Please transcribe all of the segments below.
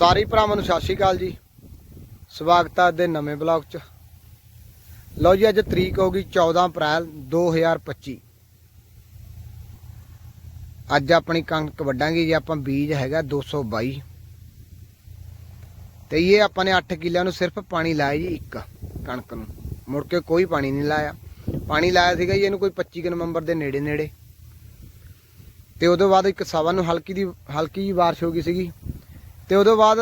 ਸਾਰੇ ਭਰਾਵਾਂ ਨੂੰ ਸਤਿ ਸ਼੍ਰੀ ਅਕਾਲ ਜੀ। ਸਵਾਗਤ ਹੈ ਅੱਜ ਦੇ ਨਵੇਂ ਬਲੌਗ 'ਚ। ਲਓ ਜੀ, ਅੱਜ ਤਰੀਕ ਹੋ ਗਈ 14 ਅਪ੍ਰੈਲ 2025 ਅੱਜ ਆਪਣੀ ਕਣਕ ਵੱਢਾਂਗੇ ਜੀ, ਆਪਾਂ ਬੀਜ ਹੈਗਾ 222 ਤੇ ਇਹ ਆਪਾਂ ਨੇ 8 ਕਿੱਲਿਆਂ ਨੂੰ ਸਿਰਫ ਪਾਣੀ ਲਾਇਆ ਜੀ, ਇੱਕ ਕਣਕ ਨੂੰ। ਮੁੜ ਕੇ ਕੋਈ ਪਾਣੀ ਨਹੀਂ ਲਾਇਆ। ਪਾਣੀ ਲਾਇਆ ਸੀਗਾ ਜੀ, ਇਹਨੂੰ ਕੋਈ 25 ਕੁ ਨਵੰਬਰ ਦੇ ਨੇੜੇ ਨੇੜੇ। ਤੇ ਉਦੋਂ ਬਾਅਦ ਇੱਕ ਸਵਾ ਨੂੰ ਹਲਕੀ ਦੀ, ਹਲਕੀ ਜੀ ਬਾਰਿਸ਼ ਹੋ ਗਈ ਸੀਗੀ। ਤੇ ਉਦੋਂ ਬਾਅਦ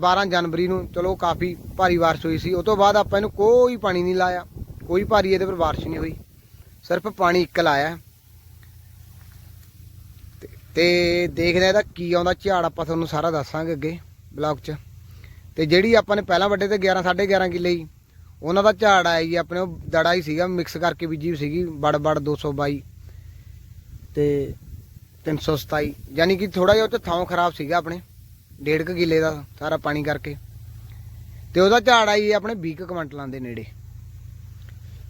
12 ਜਨਵਰੀ ਨੂੰ ਚਲੋ ਕਾਫੀ ਭਾਰੀ ਬਾਰਿਸ਼ ਹੋਈ ਸੀ। ਉਸ ਤੋਂ ਬਾਅਦ ਆਪਾਂ ਇਹਨੂੰ ਕੋਈ ਪਾਣੀ ਨਹੀਂ ਲਾਇਆ। ਕੋਈ ਭਾਰੀ ਇਹਦੇ ਪਰ ਬਾਰਿਸ਼ ਨਹੀਂ ਹੋਈ। ਸਿਰਫ ਪਾਣੀ ਇੱਕ ਲਾਇਆ। ਤੇ- ਤੇ ਦੇਖਦੇ ਆ ਇਹਦਾ ਕੀ ਆਉਂਦਾ। ਝਾੜ ਆਪਾਂ ਤੁਹਾਨੂੰ ਸਾਰਾ ਦੱਸਾਂਗੇ ਅੱਗੇ ਬਲੌਗ 'ਚ। ਤੇ ਜਿਹੜੀ ਆਪਾਂ ਨੇ ਪਹਿਲਾਂ ਵੱਡੇ ਤੇ 11 11.5 ਕਿੱਲੇ ਹੀ, ਉਹਨਾਂ ਦਾ ਝਾੜ ਆਇਆ ਜੀ। ਆਪਣੇ ਉਹ ਦੜਾ ਹੀ ਸੀਗਾ ਮਿਕਸ ਕਰਕੇ ਬੀਜੀ ਹੋਈ ਸੀਗੀ, ਬੜ ਬੜ 222 ਤੇ 327 ਯਾਨੀ ਕਿ ਥੋੜਾ ਜਿਹਾ ਉਹ ਤੇ ਥਾਂ ਖਰਾਬ ਸੀਗਾ ਆਪਣੇ। ਡੇਢ ਕੁ ਕਿੱਲੇ ਦਾ ਸਾਰਾ ਪਾਣੀ ਕਰਕੇ। ਤੇ ਉਹਦਾ ਝਾੜ ਆਈ ਆਪਣੇ 20 ਕੁ ਕੁਇੰਟਲਾਂ ਦੇ ਨੇੜੇ।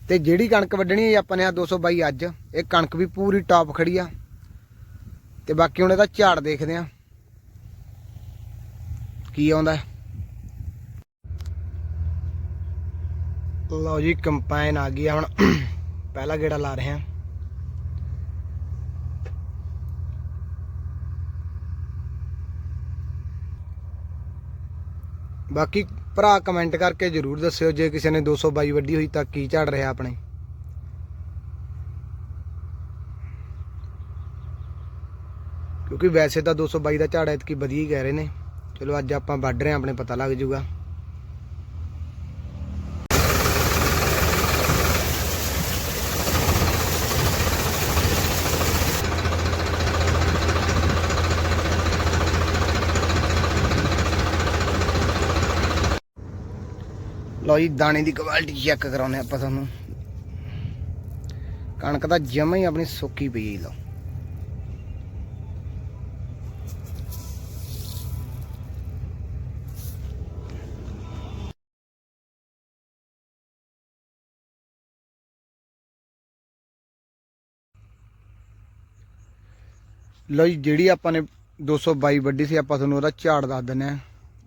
ਤੇ ਜਿਹੜੀ ਕਣਕ ਵੱਢਣੀ ਹੈ ਆਪਾਂ ਨੇ ਆ 222 ਅੱਜ, ਇਹ ਕਣਕ ਵੀ ਪੂਰੀ ਟਾਪ ਖੜੀ ਆ। ਤੇ ਬਾਕੀ ਹੁਣ ਇਹਦਾ ਝਾੜ ਦੇਖਦੇ ਆ ਕੀ ਆਉਂਦਾ ਲਓ ਜੀ ਕੰਪਾਈਨ ਆ ਗਈ ਹੁਣ। ਪਹਿਲਾ ਗੇੜਾ ਲਾ ਰਹੇ ਆ ਬਾਕੀ ਭਰਾ ਕਮੈਂਟ ਕਰਕੇ ਜਰੂਰ ਦੱਸਿਓ ਜੇ ਕਿਸੇ ਨੇ 222 ਵੱਡੀ ਹੋਈ ਤਾਂ ਕੀ ਝੜ ਰਿਹਾ ਆਪਣੇ। ਕਿਉਂਕਿ ਵੈਸੇ ਤਾਂ 222 ਦਾ ਝਾੜ ਐਤਕੀ ਵਧੀਆ ਹੀ ਕਹਿ ਰਹੇ ਨੇ। ਚਲੋ ਅੱਜ ਆਪਾਂ ਵੱਢ ਰਹੇ ਹਾਂ, ਆਪਣੇ ਪਤਾ ਲੱਗ ਜੂਗਾ ਲਓ ਜੀ, ਦਾਣੇ ਦੀ ਕੁਆਲਿਟੀ ਚੈੱਕ ਕਰਾਉਨੇ ਆਪਾਂ ਤੁਹਾਨੂੰ। ਕਣਕ ਤਾਂ ਜਮਾ ਹੀ ਆਪਣੀ ਸੁੱਕੀ ਪਈ ਲਓ। ਲਓ ਜੀ, ਜਿਹੜੀ ਆਪਾਂ ਨੇ 222 ਵੱਡੀ ਸੀ, ਆਪਾਂ ਤੁਹਾਨੂੰ ਉਹਦਾ ਝਾੜ ਦੱਸ ਦਿੰਦੇ ਆ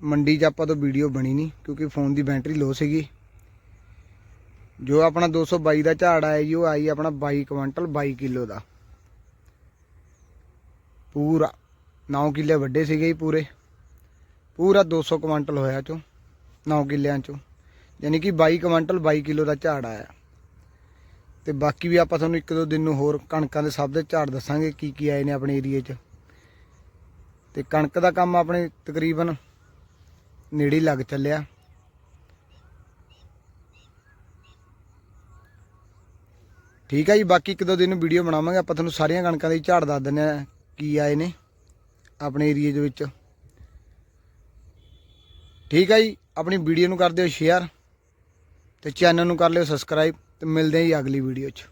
ਮੰਡੀ 'ਚ ਆਪਾਂ ਤੋਂ ਵੀਡੀਓ ਬਣੀ ਨਹੀਂ ਕਿਉਂਕਿ ਫੋਨ ਦੀ ਬੈਟਰੀ ਲੋ ਸੀਗੀ। ਜੋ ਆਪਣਾ 222 ਦਾ ਝਾੜ ਆਇਆ ਜੀ, ਉਹ ਆਈ ਆਪਣਾ 22 ਕੁਇੰਟਲ 22 ਕਿਲੋ ਦਾ। ਪੂਰਾ 9 ਕਿੱਲੇ ਵੱਡੇ ਸੀਗੇ ਜੀ ਪੂਰੇ। ਪੂਰਾ 200 ਕੁਇੰਟਲ ਹੋਇਆ ਚੋਂ 9 ਕਿੱਲਿਆਂ ਚੋਂ। ਯਾਨੀ ਕਿ 22 ਕੁਇੰਟਲ 22 ਕਿਲੋ ਦਾ ਝਾੜ ਆਇਆ। ਤੇ ਬਾਕੀ ਵੀ ਆਪਾਂ ਤੁਹਾਨੂੰ ਇੱਕ ਦੋ ਦਿਨ ਨੂੰ ਹੋਰ ਕਣਕਾਂ ਦੇ ਸਭ ਦੇ ਝਾੜ ਦੱਸਾਂਗੇ ਕੀ ਕੀ ਆਏ ਨੇ ਆਪਣੇ ਏਰੀਏ 'ਚ। ਤੇ ਕਣਕ ਦਾ ਕੰਮ ਆਪਣੇ ਤਕਰੀਬਨ ਨੇੜੇ ਲੱਗ ਚੱਲਿਆ। ਠੀਕ ਹੈ ਜੀ, ਬਾਕੀ ਇੱਕ ਦੋ ਦਿਨ ਵੀਡੀਓ ਬਣਾਵਾਂਗੇ। ਆਪਾਂ ਤੁਹਾਨੂੰ ਸਾਰੀਆਂ ਕਣਕਾਂ ਦੇ ਝਾੜ ਦੱਸ ਦਿੰਦੇ ਆ ਕੀ ਆਏ ਨੇ ਆਪਣੇ ਏਰੀਏ ਦੇ ਵਿੱਚ। ਠੀਕ ਹੈ ਜੀ, ਆਪਣੀ ਵੀਡੀਓ ਨੂੰ ਕਰ ਦਿਓ ਸ਼ੇਅਰ ਤੇ ਚੈਨਲ ਨੂੰ ਕਰ ਲਿਓ ਸਬਸਕ੍ਰਾਈਬ ਤੇ ਮਿਲਦੇ ਹਾਂ ਜੀ ਅਗਲੀ ਵੀਡੀਓ 'ਚ।